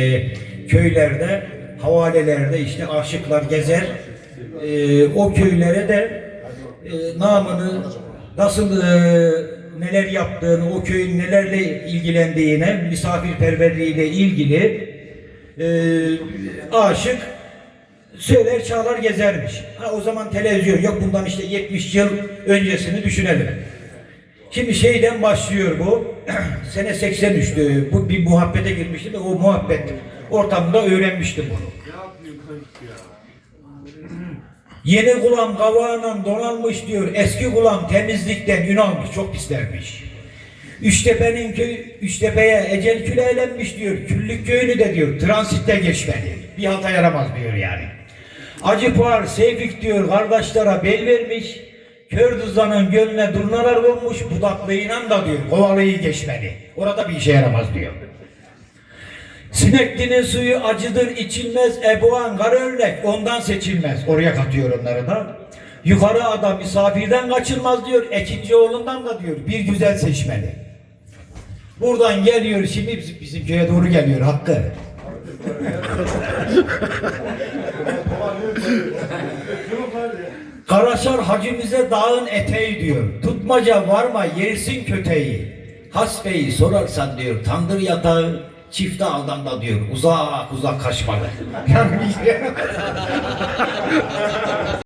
e, köylerde, havalelerde işte aşıklar gezer. E, o köylere de e, namını nasıl e, neler yaptığını, o köyün nelerle ilgilendiğine, misafirperverliğiyle ilgili e, aşık söyler çağlar gezermiş. Ha, o zaman televizyon yok. Bundan işte 70 yıl öncesini düşünelim. Şimdi şeyden başlıyor bu. Sene 83'tü. Bu bir muhabbete girmiştim de o muhabbet ortamında öğrenmiştim bunu. Yeni kulağım kavağından donanmış diyor. Eski kulağım temizlikten ün almış. Çok pislermiş. Üçtepe'nin köy, Üçtepe'ye ecel küleylenmiş diyor. Küllük köyünü de diyor. Transitte geçmeli. Bir halta yaramaz diyor yani. Acı Puar Seyfik diyor kardeşlere bel vermiş. Kör dızlanın gönlüne durnalar konmuş. Budaklığıyla da diyor kovalıyı geçmeli. Orada bir işe yaramaz diyor. Sineklinin suyu acıdır içilmez. Ebuan kara örnek ondan seçilmez. Oraya katıyor onları da. Yukarı adam misafirden kaçılmaz diyor. Ekinci oğlundan da diyor bir güzel seçmeli. Buradan geliyor şimdi bizim, bizim köye doğru geliyor Hakkı. Karaşar hacimize dağın eteği diyor. Tutmaca varma yersin köteği. Hasbeyi sorarsan diyor tandır yatağı çifte aldan da diyor uzak uzak kaçmalı.